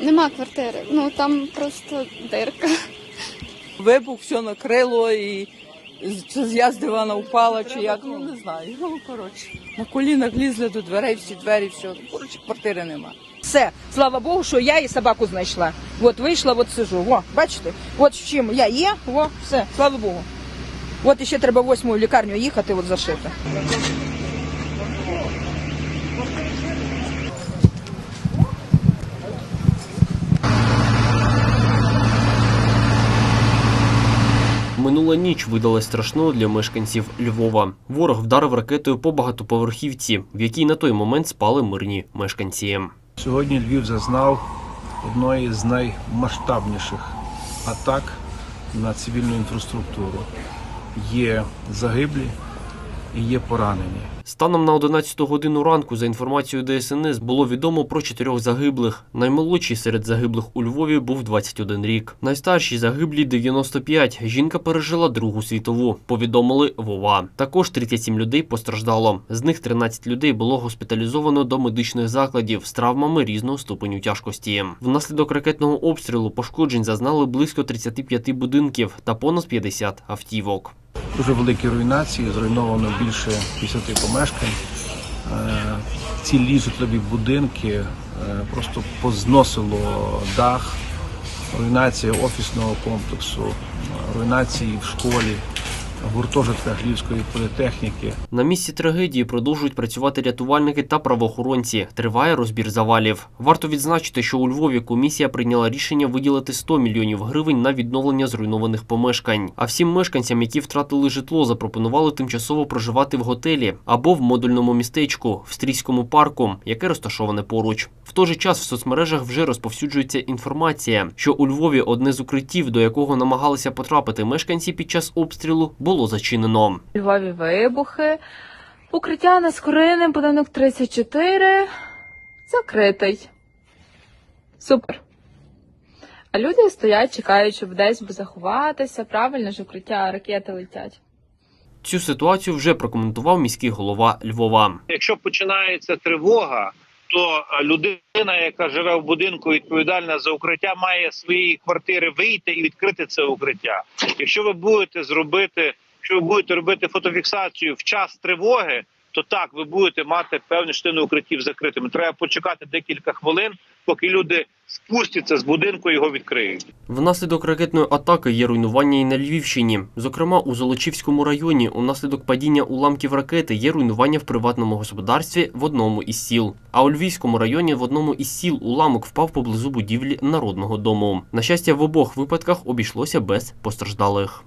Нема квартири. Ну там просто дирка. Вибух, все накрило і чи я з дивана впала, чи як, ну не знаю. Ну, коротше. На колінах лізли до дверей, всі двері, все. Коротше, квартири нема. Все, слава Богу, що я і собаку знайшла. От вийшла, от сижу. О, бачите? От з чим я є, о, все, слава Богу. От іще треба восьму лікарню їхати, от зашити. Минула ніч видалась страшною для мешканців Львова. Ворог вдарив ракетою по багатоповерхівці, в якій на той момент спали мирні мешканці. Сьогодні Львів зазнав одної з наймасштабніших атак на цивільну інфраструктуру. Є загиблі і є поранені. Станом на 11 годину ранку, за інформацією ДСНС, було відомо про чотирьох загиблих. Наймолодший серед загиблих у Львові був 21 рік. Найстаршій загиблі 95. Жінка пережила Другу світову. Повідомили Вова. Також 37 людей постраждало. З них 13 людей було госпіталізовано до медичних закладів з травмами різного ступеню тяжкості. Внаслідок ракетного обстрілу пошкоджень зазнали близько 35 будинків та понад 50 автівок. Дуже великі руйнації, зруйновано більше 50 помешкань. Е, Цілі житлові будинки е, просто позносило дах, руйнація офісного комплексу, е, руйнації в школі, в гуртожитках Львівської політехніки. На місці трагедії продовжують працювати рятувальники та правоохоронці. Триває розбір завалів. Варто відзначити, що у Львові комісія прийняла рішення виділити 100 мільйонів гривень на відновлення зруйнованих помешкань. А всім мешканцям, які втратили житло, запропонували тимчасово проживати в готелі або в модульному містечку в стрійському парку, яке розташоване поруч. В той же час в соцмережах вже розповсюджується інформація, що у Львові одне з укриттів, до якого намагалися потрапити мешканці під час обстрілу, було зачинено. У Львові вибухи. Укриття на Скориним, будинок 34. Закритий. Супер. А люди стоять, чекають, щоб десь би заховатися. Правильно ж укриття, ракети летять. Цю ситуацію вже прокоментував міський голова Львова. Якщо починається тривога, то е, людина, яка живе в будинку, відповідальна за укриття, має свої квартири вийти і відкрити це укриття. Якщо ви будете зробити, якщо ви будете робити фотофіксацію в час тривоги, то так ви будете мати певну частину укриттів закритими. Треба почекати декілька хвилин, поки люди спустяться з будинку його відкриють. Внаслідок ракетної атаки є руйнування і на Львівщині. Зокрема, у Золочівському районі унаслідок падіння уламків ракети є руйнування в приватному господарстві в одному із сіл. А у Львівському районі в одному із сіл уламок впав поблизу будівлі народного дому. На щастя, в обох випадках обійшлося без постраждалих.